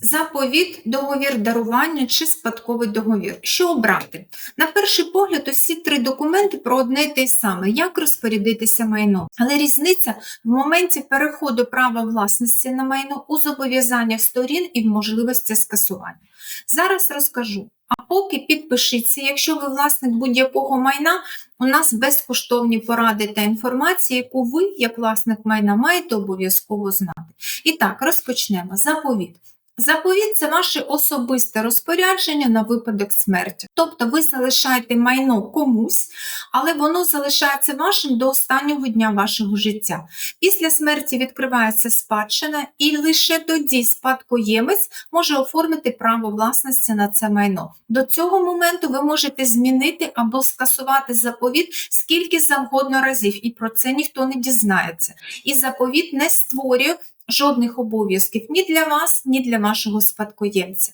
Заповіт, договір дарування чи спадковий договір. Що обрати? На перший погляд, усі три документи про одне й те саме, як розпорядитися майном. Але різниця в моменті переходу права власності на майно у зобов'язаннях сторін і в можливості скасування. Зараз розкажу. А поки підпишіться, якщо ви власник будь-якого майна, у нас безкоштовні поради та інформація, яку ви, як власник майна, маєте обов'язково знати. І так, розпочнемо. Заповіт. Заповіт це ваше особисте розпорядження на випадок смерті. Тобто ви залишаєте майно комусь, але воно залишається вашим до останнього дня вашого життя. Після смерті відкривається спадщина, і лише тоді спадкоємець може оформити право власності на це майно. До цього моменту ви можете змінити або скасувати заповіт скільки завгодно разів, і про це ніхто не дізнається. І заповіт не створює жодних обов'язків ні для вас, ні для вашого спадкоємця.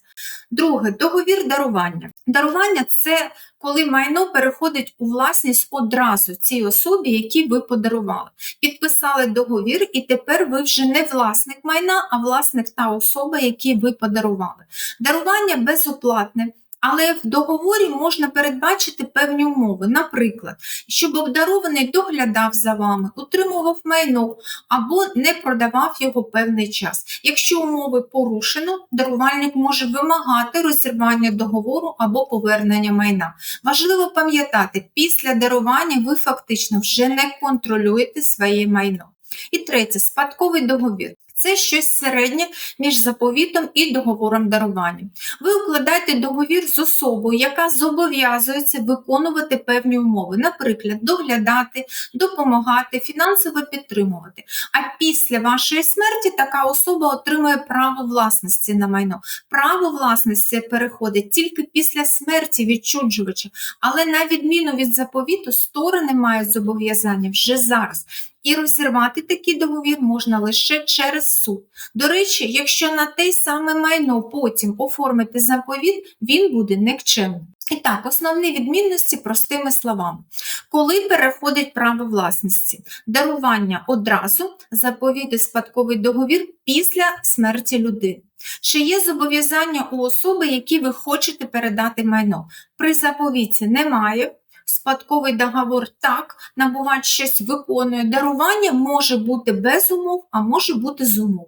Друге, договір дарування. Дарування це коли майно переходить у власність одразу цій особі, якій ви подарували. Підписали договір, і тепер ви вже не власник майна, а власник та особа, якій ви подарували. Дарування безоплатне. Але в договорі можна передбачити певні умови. Наприклад, щоб обдарований доглядав за вами, утримував майно або не продавав його певний час. Якщо умови порушено, дарувальник може вимагати розірвання договору або повернення майна. Важливо пам'ятати, після дарування ви фактично вже не контролюєте своє майно. І третє спадковий договір. Це щось середнє між заповітом і договором дарування. Ви укладаєте договір з особою, яка зобов'язується виконувати певні умови, наприклад, доглядати, допомагати, фінансово підтримувати. А після вашої смерті така особа отримує право власності на майно. Право власності переходить тільки після смерті відчуджувача, але на відміну від заповіту, сторони мають зобов'язання вже зараз. І розірвати такий договір можна лише через суд. До речі, якщо на те саме майно потім оформити заповіт, він буде никчемним. І так, основні відмінності простими словами. Коли переходить право власності, дарування одразу, заповіт і спадковий договір після смерті людини. Чи є зобов'язання у особи, які ви хочете передати майно? При заповіті немає. Спадковий договор так, набувач щось виконує. Дарування може бути без умов, а може бути з умов.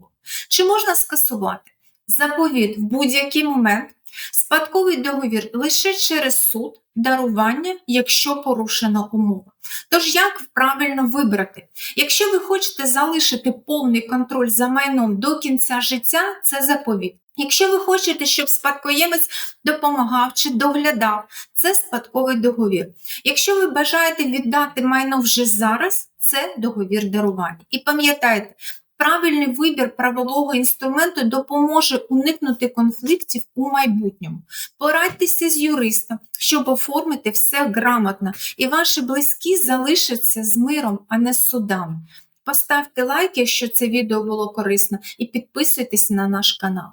Чи можна скасувати заповіт в будь-який момент, спадковий договір лише через суд, дарування, якщо порушена умова. Тож як правильно вибрати? Якщо ви хочете залишити повний контроль за майном до кінця життя, це заповіт. Якщо ви хочете, щоб спадкоємець допомагав чи доглядав, це спадковий договір. Якщо ви бажаєте віддати майно вже зараз, це договір дарування. І пам'ятайте, правильний вибір правового інструменту допоможе уникнути конфліктів у майбутньому. Порадьтеся з юристом, щоб оформити все грамотно, і ваші близькі залишаться з миром, а не з судами. Поставте лайк, якщо це відео було корисно, і підписуйтесь на наш канал.